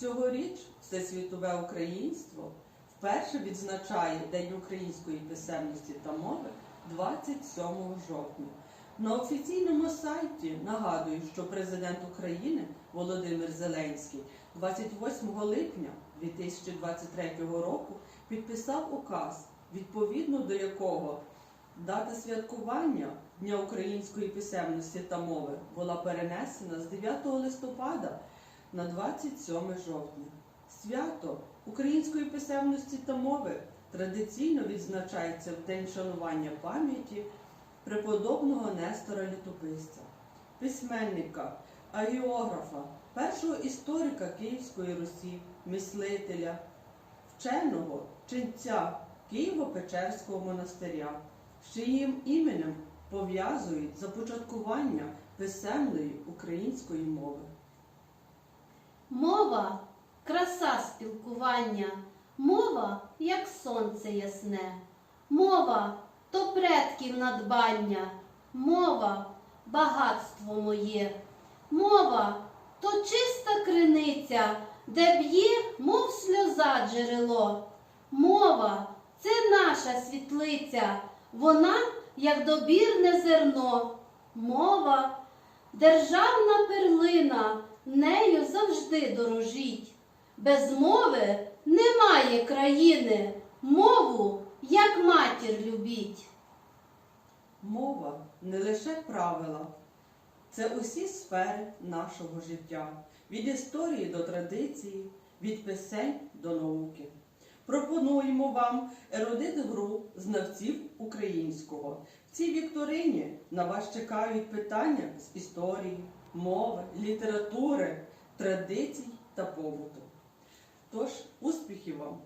Цьогоріч Всесвітове українство вперше відзначає День української писемності та мови 27 жовтня. На офіційному сайті нагадую, що президент України Володимир Зеленський 28 липня 2023 року підписав указ, відповідно до якого дата святкування Дня української писемності та мови була перенесена з 9 листопада на 27 жовтня. Свято української писемності та мови традиційно відзначається в День шанування пам'яті преподобного Нестора Літописця, письменника, агіографа, першого історика Київської Русі, мислителя, вченого ченця Києво-Печерського монастиря, з чиїм іменем пов'язують започаткування писемної української мови. Мова краса спілкування, мова, як сонце ясне, мова то предків надбання, мова багатство моє, мова то чиста криниця, де б'є, мов сльоза джерело. Мова це наша світлиця, вона як добірне зерно. Мова державна перлина, нею завжди дорожіть. Без мови немає країни, мову як матір любіть. Мова не лише правила, це усі сфери нашого життя, від історії до традиції, від писень до науки. Пропонуємо вам ерудит гру знавців українського. В цій вікторині на вас чекають питання з історії, мови, літератури, традицій та побуту. Тож, успіхів вам!